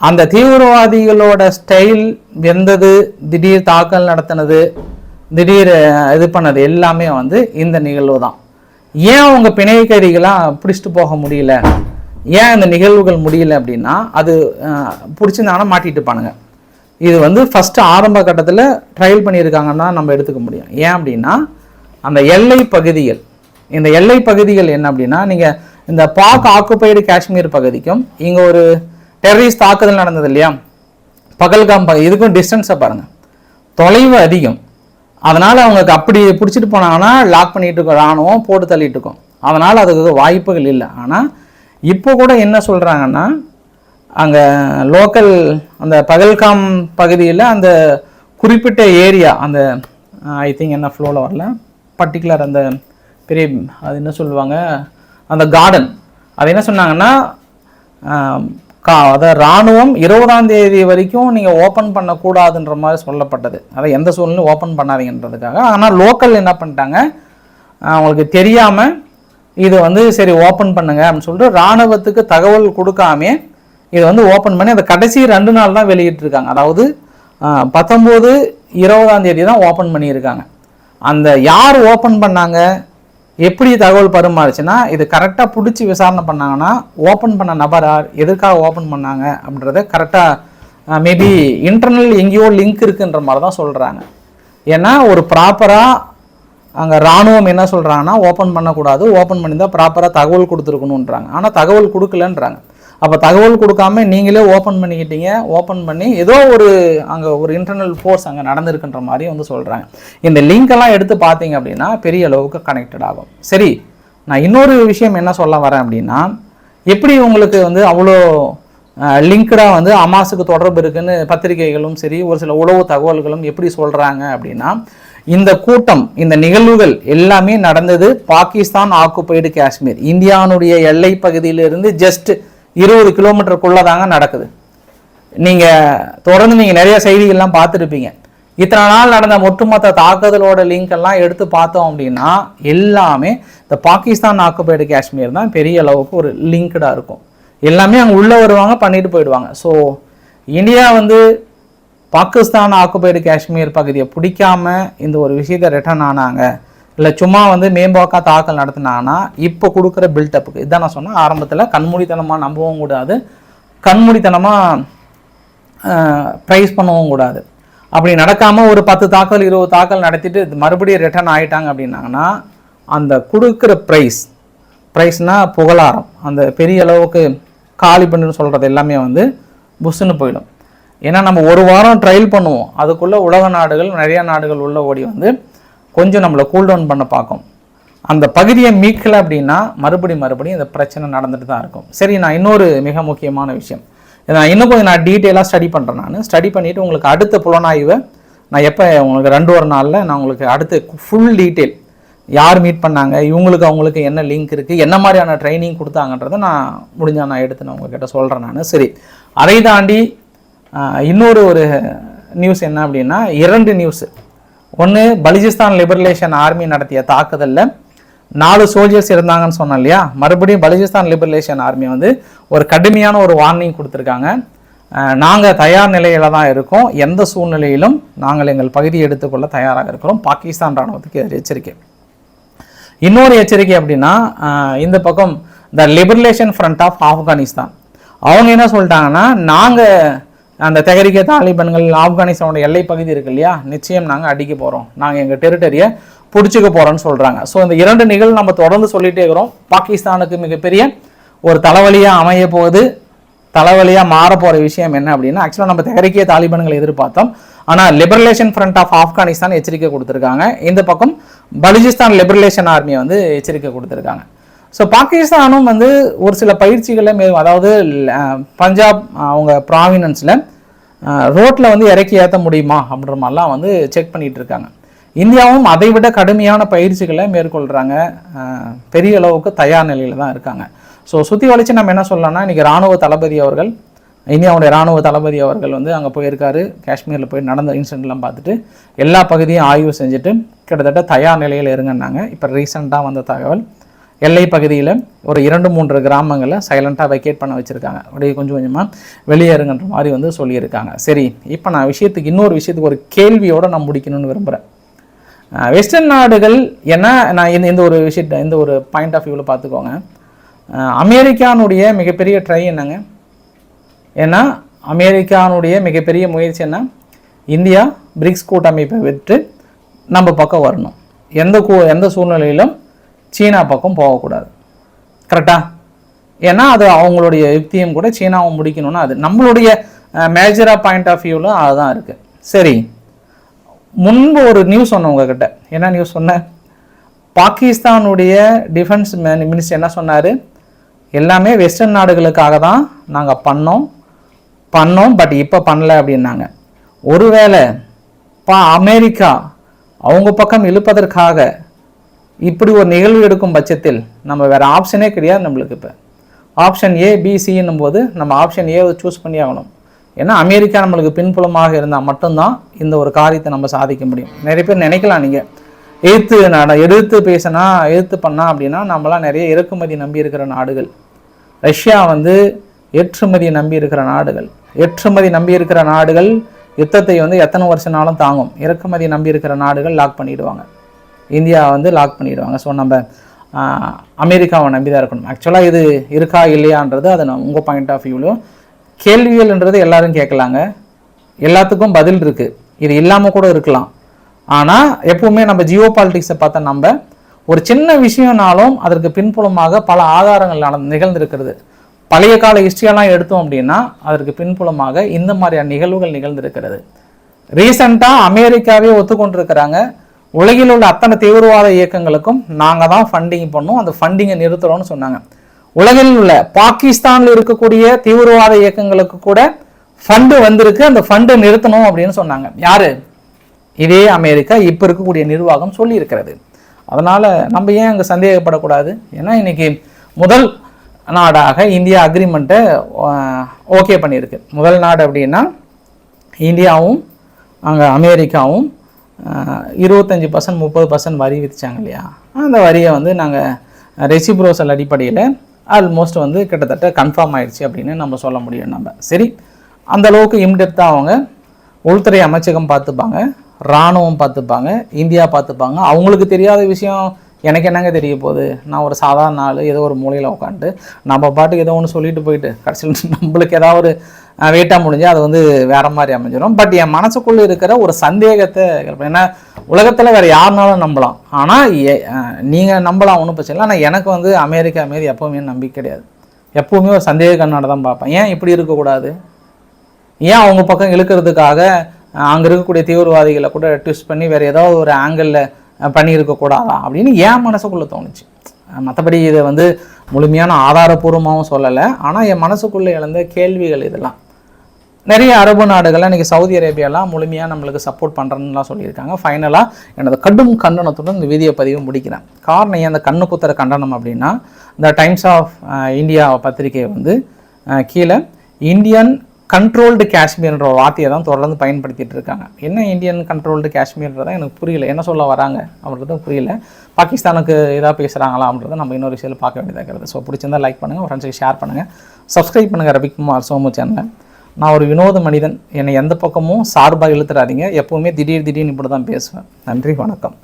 Speaker 1: அந்த தீவிரவாதிகளோட ஸ்டைல் வெந்தது திடீர் தாக்கல் நடத்தினது திடீர் இது பண்ணது எல்லாமே வந்து இந்த நிகழ்வு தான். ஏன் அவங்க பிணை கைதிகளாக பிடிச்சிட்டு போக முடியல? ஏன் இந்த நிகழ்வுகள் முடியல அப்படின்னா அது பிடிச்சிருந்தாங்கன்னா மாட்டிட்டு இருப்பானுங்க. இது வந்து ஃபஸ்ட்டு ஆரம்ப கட்டத்தில் ட்ரையல் பண்ணியிருக்காங்கன்னா நம்ம எடுத்துக்க முடியும். ஏன் அப்படின்னா அந்த எல்லை பகுதிகள் இந்த எல்லை பகுதிகள் என்ன அப்படின்னா நீங்கள் இந்த பாக் ஆக்குபைடு காஷ்மீர் பகுதிக்கும் இங்கே ஒரு டெரரிஸ்ட் தாக்குதல் நடந்தது இல்லையா? பகல்காம் பகுதி இதுக்கும் டிஸ்டன்ஸை பாருங்கள் தொலைவு அதிகம். அதனால் அவங்களுக்கு அப்படி பிடிச்சிட்டு போனாங்கன்னா லாக் பண்ணிகிட்டு இருக்கோம் ராணுவம் போட்டு தள்ளிட்டு இருக்கோம். அதனால் அதுக்கு வாய்ப்புகள் இல்லை. ஆனால் இப்போ கூட என்ன சொல்கிறாங்கன்னா அங்கே லோக்கல் அந்த பகல்காம் பகுதியில் அந்த குறிப்பிட்ட ஏரியா அந்த uh, ஐ திங்க் என்ன ஃப்ளோவில் வரல. பர்டிகுலர் அந்த பெரிய அது என்ன சொல்லுவாங்க? அந்த கார்டன் அது என்ன சொன்னாங்கன்னா um, கா அதை இராணுவம் இருபதாம் தேதி வரைக்கும் நீங்கள் ஓப்பன் பண்ணக்கூடாதுன்ற மாதிரி சொல்லப்பட்டது. அதை எந்த சூழ்நிலையும் ஓப்பன் பண்ணாதீங்கன்றதுக்காக. ஆனால் லோக்கல் என்ன பண்ணிட்டாங்க? அவங்களுக்கு தெரியாமல் இது வந்து சரி ஓப்பன் பண்ணுங்க அப்படின்னு சொல்லிட்டு இராணுவத்துக்கு தகவல் கொடுக்காமே இதை வந்து ஓப்பன் பண்ணி அந்த கடைசி ரெண்டு நாள் தான் வெளியிட்டிருக்காங்க. அதாவது பத்தொம்போது இருபதாம் தேதி தான் ஓப்பன் பண்ணியிருக்காங்க. அந்த யார் ஓப்பன் பண்ணாங்க எப்படி தகவல் பரிமாறுச்சுன்னா இது கரெக்டாக பிடிச்சி விசாரணை பண்ணாங்கன்னா ஓப்பன் பண்ண நபர் யார் எதுக்காக ஓப்பன் பண்ணாங்க அப்படின்றத கரெக்டாக மேபி இன்டர்னல் எங்கேயோ லிங்க் இருக்குன்ற மாதிரி தான் சொல்கிறாங்க ஏன்னா ஒரு ப்ராப்பராக அங்கே ராணுவம் என்ன சொல்கிறாங்கன்னா ஓப்பன் பண்ணக்கூடாது ஓப்பன் பண்ணியிருந்தால் ப்ராப்பராக தகவல் கொடுத்துருக்கணுன்றாங்க ஆனால் தகவல் கொடுக்கலன்றாங்க. அப்போ தகவல் கொடுக்காம நீங்களே ஓப்பன் பண்ணிக்கிட்டீங்க ஓப்பன் பண்ணி ஏதோ ஒரு அங்கே ஒரு இன்டர்னல் ஃபோர்ஸ் அங்கே நடந்திருக்குன்ற மாதிரி வந்து சொல்கிறாங்க இந்த லிங்க் எல்லாம் எடுத்து பார்த்தீங்க அப்படின்னா பெரிய அளவுக்கு கனெக்டட் ஆகும். சரி நான் இன்னொரு விஷயம் என்ன சொல்ல வரேன் அப்படின்னா எப்படி உங்களுக்கு வந்து அவ்வளோ லிங்க்டாக வந்து அமாஸுக்கு தொடர்பு இருக்குன்னு பத்திரிகைகளும் சரி ஒரு சில உளவு தகவல்களும் எப்படி சொல்கிறாங்க அப்படின்னா இந்த கூட்டம் இந்த நிகழ்வுகள் எல்லாமே நடந்தது பாகிஸ்தான் ஆக்குப்பைடு காஷ்மீர். இந்தியானுடைய எல்லை பகுதியிலிருந்து ஜஸ்ட் இருபது கிலோமீட்டருக்குள்ளே தாங்க நடக்குது. நீங்கள் தொடர்ந்து நீங்கள் நிறைய செய்திகள்லாம் பார்த்துருப்பீங்க. இத்தனை நாள் நடந்த ஒட்டுமொத்த தாக்குதலோட லிங்க் எல்லாம் எடுத்து பார்த்தோம் அப்படின்னா எல்லாமே இந்த பாகிஸ்தான் ஆக்குபைடு காஷ்மீர் தான் பெரிய அளவுக்கு ஒரு லிங்க்டாக இருக்கும். எல்லாமே அங்கே உள்ளே வருவாங்க பண்ணிட்டு போயிடுவாங்க. ஸோ இந்தியா வந்து பாகிஸ்தான் ஆக்குபைடு காஷ்மீர் பகுதியை பிடிக்காம இந்த ஒரு விஷயத்தை ரிட்டர்ன் ஆனாங்க. இல்லை சும்மா வந்து மேம்போக்கா தாக்கல் நடத்தினாங்கன்னா இப்போ கொடுக்குற பில்டப்புக்கு இதான் நான் சொன்னேன் ஆரம்பத்தில் கண்மூடித்தனமாக நம்பவும் கூடாது. கண்மூடித்தனமாக ப்ரைஸ் பண்ணவும் கூடாது. அப்படி நடக்காமல் ஒரு பத்து தாக்கல் இருபது தாக்கல் நடத்திட்டு மறுபடியும் ரிட்டர்ன் ஆகிட்டாங்க அப்படின்னாங்கன்னா அந்த கொடுக்குற ப்ரைஸ் ப்ரைஸ்னால் புகழாரம். அந்த பெரிய அளவுக்கு காலி பண்ணுன்னு சொல்கிறது எல்லாமே வந்து புஷ்ஷுன்னு போயிடும். ஏன்னா நம்ம ஒரு வாரம் ட்ரையல் பண்ணுவோம். அதுக்குள்ளே உலக நாடுகள் நிறையா நாடுகள் உள்ள ஓடி வந்து கொஞ்சம் நம்மளை கூல் டவுன் பண்ண பார்க்கும். அந்த பகுதியை மீட்கலை அப்படின்னா மறுபடி மறுபடியும் இந்த பிரச்சனை நடந்துட்டு தான் இருக்கும். சரி நான் இன்னொரு மிக முக்கியமான விஷயம். நான் இன்னும் கொஞ்சம் நான் டீட்டெயிலாக ஸ்டடி பண்ணுறேன் நான். ஸ்டடி பண்ணிவிட்டு உங்களுக்கு அடுத்த புலனாய்வை நான் எப்போ உங்களுக்கு ரெண்டு ஒரு நாளில் நான் உங்களுக்கு அடுத்து ஃபுல் டீட்டெயில் யார் மீட் பண்ணாங்க இவங்களுக்கு அவங்களுக்கு என்ன லிங்க் இருக்குது என்ன மாதிரியான ட்ரைனிங் கொடுத்தாங்கன்றதை நான் முடிஞ்சால் நான் எடுத்து நான் உங்ககிட்ட சொல்கிறேன் நான். சரி அதை தாண்டி இன்னொரு ஒரு நியூஸ் என்ன அப்படின்னா இரண்டு நியூஸு ஒன்று பலிஜிஸ்தான் லிபரலேஷன் ஆர்மி நடத்திய தாக்குதலில் நாலு சோல்ஜர்ஸ் இருந்தாங்கன்னு சொன்னோம் இல்லையா? மறுபடியும் பலிஜிஸ்தான் லிபரலேஷன் ஆர்மி வந்து ஒரு கடுமையான ஒரு வார்னிங் கொடுத்துருக்காங்க. நாங்கள் தயார் நிலையில தான் இருக்கோம். எந்த சூழ்நிலையிலும் நாங்கள் எங்கள் பகுதியை எடுத்துக்கொள்ள தயாராக இருக்கிறோம். பாகிஸ்தான் ராணுவத்துக்கு எச்சரிக்கை. இன்னொரு எச்சரிக்கை அப்படின்னா இந்த பக்கம் the liberation front of Afghanistan அவங்க என்ன சொல்லிட்டாங்கன்னா நாங்கள் அந்த தெகரிக்க தாலிபன்கள் ஆப்கானிஸ்தானோட எல்லை பகுதி இருக்கு இல்லையா? நிச்சயம் நாங்கள் அடிக்க போகிறோம் நாங்கள் எங்கள் டெரிட்டரியை பிடிச்சிக்க போகிறோன்னு சொல்கிறாங்க ஸோ இந்த இரண்டு நிகழ்வு நம்ம தொடர்ந்து சொல்லிகிட்டே இருக்கிறோம். பாகிஸ்தானுக்கு மிகப்பெரிய ஒரு தலைவலியாக அமைய போகுது. தலைவலியாக மாற போகிற விஷயம் என்ன அப்படின்னா ஆக்சுவலாக நம்ம தெஹரிக்கிய தாலிபான்களை எதிர்பார்த்தோம். ஆனால் லிபரலேஷன் ஃப்ரண்ட் ஆஃப் ஆப்கானிஸ்தான் எச்சரிக்கை கொடுத்துருக்காங்க. இந்த பக்கம் பலுஜிஸ்தான் லிபரலேஷன் ஆர்மியை வந்து எச்சரிக்கை கொடுத்துருக்காங்க. ஸோ பாகிஸ்தானும் வந்து ஒரு சில பயிற்சிகளை மே அதாவது பஞ்சாப் அவங்க ப்ராவினன்ஸில் ரோட்டில் வந்து இறக்கி ஏற்ற முடியுமா அப்படின்ற மாதிரிலாம் வந்து செக் பண்ணிட்டு இருக்காங்க. இந்தியாவும் அதை விட கடுமையான பயிற்சிகளை மேற்கொள்கிறாங்க பெரிய அளவுக்கு தயார் நிலையில் தான் இருக்காங்க. ஸோ சுற்றி வளைச்சு நம்ம என்ன சொல்லலாம்னா இன்றைக்கி ராணுவ தளபதி அவர்கள் இந்தியாவுடைய ராணுவ தளபதி அவர்கள் வந்து அங்கே போயிருக்காரு. காஷ்மீரில் போய் நடந்த இன்சிடெண்ட்லாம் பார்த்துட்டு எல்லா பகுதியும் ஆய்வு செஞ்சுட்டு கிட்டத்தட்ட தயார் நிலையில் இருங்கன்னாங்க. இப்போ ரீசெண்டாக வந்த தகவல். எல்லை பகுதியில் ஒரு இரண்டு மூன்று கிராமங்களை சைலண்ட்டாக வெக்கேட் பண்ண வச்சுருக்காங்க. அப்படியே கொஞ்சம் கொஞ்சமாக வெளியேறுங்கன்ற மாதிரி வந்து சொல்லியிருக்காங்க. சரி இப்போ நான் விஷயத்துக்கு இன்னொரு விஷயத்துக்கு ஒரு கேள்வியோடு நான் முடிக்கணும்னு விரும்புகிறேன் வெஸ்டர்ன் நாடுகள் என்ன நான் இந்த இந்த ஒரு விஷயத்தை இந்த ஒரு பாயிண்ட் ஆஃப் வியூவில் பார்த்துக்கோங்க. அமெரிக்கானுடைய மிகப்பெரிய ட்ரை என்னங்க? ஏன்னா அமெரிக்கானுடைய மிகப்பெரிய முயற்சி என்ன? இந்தியா பிரிக்ஸ் கூட்டமைப்பை விட்டு நம்ம பக்கம் வரணும். எந்த கூ எந்த சூழ்நிலையிலும் சீனா பக்கம் போகக்கூடாது. கரெக்டாக ஏன்னா அது அவங்களுடைய யுக்தியும் கூட சீனாவை முடிக்கணும்னா அது நம்மளுடைய மேஜராக பாயிண்ட் ஆஃப் வியூவில் அதுதான் இருக்குது சரி. முன்பு ஒரு நியூஸ் சொன்னேன் உங்ககிட்ட. என்ன நியூஸ் சொன்னேன்? பாகிஸ்தானுடைய டிஃபென்ஸ் மினிஸ்டர் என்ன சொன்னார்? எல்லாமே வெஸ்டர்ன் நாடுகளுக்காக தான் நாங்கள் பண்ணோம். பண்ணோம் பட் இப்போ பண்ணல அப்படின்னாங்க. ஒருவேளை பா அமெரிக்கா அவங்க பக்கம் இழுப்பதற்காக இப்படி ஒரு நிகழ்வு எடுக்கும் பட்சத்தில் நம்ம வேறு ஆப்ஷனே கிடையாது நம்மளுக்கு இப்போ. ஆப்ஷன் ஏ பிசின்னும் போது நம்ம ஆப்ஷன் ஏ சூஸ் பண்ணி ஆகணும். ஏன்னா அமெரிக்கா நம்மளுக்கு பின்புலமாக இருந்தால் மட்டும்தான் இந்த ஒரு காரியத்தை நம்ம சாதிக்க முடியும். நிறைய பேர் நினைக்கலாம் நீங்கள் எழுத்து நட எதிர்த்து பேசினா எதிர்த்து பண்ணா அப்படின்னா நம்மளாம் நிறைய இறக்குமதி நம்பி இருக்கிற நாடுகள். ரஷ்யா வந்து ஏற்றுமதியை நம்பி இருக்கிற நாடுகள். ஏற்றுமதி நம்பி இருக்கிற நாடுகள் யுத்தத்தை வந்து எத்தனை வருஷனாலும் தாங்கும். இறக்குமதி நம்பி இருக்கிற நாடுகள் லாக் பண்ணிடுவாங்க. இந்தியா வந்து லாக் பண்ணிடுவாங்க. ஸோ நம்ம அமெரிக்காவை நம்பி தான் இருக்கணும் ஆக்சுவலாக இது இருக்கா இல்லையான்றது அது நான் உங்கள் பாயிண்ட் ஆஃப் வியூலையும் கேள்விகள்ன்றது எல்லாரும் கேட்கலாங்க. எல்லாத்துக்கும் பதில் இருக்குது இது இல்லாமல் கூட இருக்கலாம். ஆனால் எப்பவுமே நம்ம ஜியோ பாலிட்டிக்ஸை பார்த்தா நம்ம ஒரு சின்ன விஷயம்னாலும் அதற்கு பின்புலமாக பல ஆதாரங்கள் நடந்து நிகழ்ந்திருக்கிறது. பழைய கால ஹிஸ்ட்ரியெல்லாம் எடுத்தோம் அப்படின்னா அதற்கு பின்புலமாக இந்த மாதிரியான நிகழ்வுகள் நிகழ்ந்திருக்கிறது. ரீசண்டாக அமெரிக்காவே ஒத்துக்கொண்டிருக்கிறாங்க. உலகில் உள்ள அத்தனை தீவிரவாத இயக்கங்களுக்கும் நாங்கள் தான் ஃபண்டிங் பண்ணோம். அந்த ஃபண்டிங்கை நிறுத்துகிறோம்னு சொன்னாங்க. உலகில் உள்ள பாகிஸ்தானில் இருக்கக்கூடிய தீவிரவாத இயக்கங்களுக்கு கூட ஃபண்டு வந்திருக்கு. அந்த ஃபண்டை நிறுத்தணும் அப்படின்னு சொன்னாங்க. யார்? இதே அமெரிக்கா. இப்போ இருக்கக்கூடிய நிர்வாகம் சொல்லியிருக்கிறது. அதனால் நம்ம ஏன் அங்கே சந்தேகப்படக்கூடாது? ஏன்னா இன்னைக்கு முதல் நாடாக இந்தியா அக்ரிமெண்ட்டை ஓகே பண்ணியிருக்கு. முதல் நாடு அப்படின்னா இந்தியாவும் அங்கே அமெரிக்காவும் இருபத்தஞ்சி பர்சன்ட் முப்பது பர்சன்ட் வரி விதித்தாங்க இல்லையா? அந்த வரியை வந்து நாங்கள் ரெசிப்ரோசல் அடிப்படையில் ஆல்மோஸ்ட் வந்து கிட்டத்தட்ட கன்ஃபார்ம் ஆயிடுச்சு அப்படின்னு நம்ம சொல்ல முடியும் நம்ம. சரி அந்த அளவுக்கு இம்டெப்த்தாக அவங்க உள்துறை அமைச்சகம் பார்த்துப்பாங்க இராணுவம் பார்த்துப்பாங்க இந்தியா பார்த்துப்பாங்க. அவங்களுக்கு தெரியாத விஷயம் எனக்கு என்னங்க தெரிய போகுது? நான் ஒரு சாதாரண ஆள் ஏதோ ஒரு மூலையில் உட்காந்துட்டு நம்ம பாட்டுக்கு ஏதோ ஒன்று சொல்லிட்டு போயிட்டு கடைசியில் நம்மளுக்கு ஏதாவது ஒரு வெயிட்டாக முடிஞ்சு அது வந்து வேற மாதிரி அமைஞ்சிடும் பட் என் மனசுக்குள்ளே இருக்கிற ஒரு சந்தேகத்தை ஏன்னா உலகத்தில் வேறு யாருனாலும் நம்பலாம். ஆனால் நீங்கள் நம்பலாம் ஒன்றும் பிரச்சனை இல்லை. ஆனால் எனக்கு வந்து அமெரிக்கா மீது எப்போவுமே நம்பிக்கை கிடையாது. எப்போவுமே ஒரு சந்தேக கண்ணாட தான் பார்ப்பேன். ஏன் இப்படி இருக்கக்கூடாது ஏன் அவங்க பக்கம் இழுக்கிறதுக்காக அங்கே இருக்கக்கூடிய தீவிரவாதிகளை கூட ட்விஸ்ட் பண்ணி வேறு ஏதாவது ஒரு ஆங்கிளில் பண்ணியிருக்கக்கூடாதா அப்படின்னு என் மனசுக்குள்ளே தோணுச்சு. மற்றபடி இதை வந்து முழுமையான ஆதாரபூர்வமாகவும் சொல்லலை. ஆனால் என் மனசுக்குள்ளே எழுந்த கேள்விகள் இதெல்லாம். நிறைய அரபு நாடுகள்லாம் இன்றைக்கி சவுதி அரேபியாலாம் முழுமையாக நம்மளுக்கு சப்போர்ட் பண்ணுறேன்னுலாம் சொல்லியிருக்காங்க. ஃபைனலாக எனது கடும் கண்டனத்துடன் இந்த வீடியோ பதிவு முடிக்கிறேன். காரணம் ஏன் அந்த கண்ணு குத்துற கண்டனம் அப்படின்னா இந்த டைம்ஸ் ஆஃப் இந்தியா பத்திரிகை வந்து கீழே இந்தியன் கண்ட்ரோல்டு காஷ்மீர்ன்ற ஒரு வார்த்தையை தான் தொடர்ந்து பயன்படுத்திட்டு இருக்காங்க. என்ன இந்தியன் கண்ட்ரோல்டு காஷ்மீர்ன்றதான் எனக்கு புரியல. என்ன சொல்ல வராங்க அப்படின்றதும் புரியல. பாகிஸ்தானுக்கு இதாக பேசுகிறாங்களா அப்படின்றத நம்ம இன்னொரு விஷயத்தில் பார்க்க வேண்டியதாக இருக்கிறது ஸோ பிடிச்சிருந்தா லைக் பண்ணுங்கள் ஃப்ரெண்ட்ஸுக்கு ஷேர் பண்ணுங்கள் சப்ஸ்கிரைப் பண்ணுங்கள் ரவிக்குமார் சோமு சேனலை நான் ஒரு வினோத மனிதன். என்னை எந்த பக்கமும் சார்பாக இழுத்துறாதீங்க. எப்போவுமே திடீர் திடீர்னு இப்படி தான் பேசுவேன். நன்றி வணக்கம்.